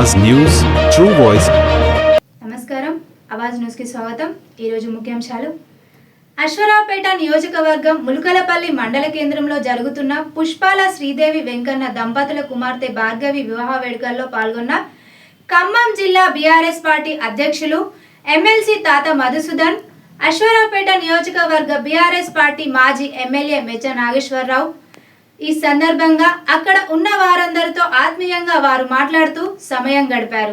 Awaz news true voice నమస్కారం. అవాజ్ న్యూస్కి స్వాగతం. ఈరోజు ముఖ్యాంశాలు. అశ్వరావుపేట నియోజకవర్గం ములుకలపల్లి మండల కేంద్రంలో జరుగుతున్న పుష్పాల శ్రీదేవి వెంకన్న దంపతుల కుమార్తె భార్గవి వివాహ వేడుకల్లో పాల్గొన్న ఖమ్మం జిల్లా బీఆర్ఎస్ పార్టీ అధ్యక్షులు ఎమ్మెల్సీ తాత మధుసూదన్ అశ్వరావుపేట నియోజకవర్గ బీఆర్ఎస్ పార్టీ మాజీ ఎమ్మెల్యే మెచ్చ నాగేశ్వరరావు. ఈ సందర్భంగా అక్కడ ఉన్న ఆత్మీయంగా వారు మాట్లాడుతూ సమయం గడిపారు.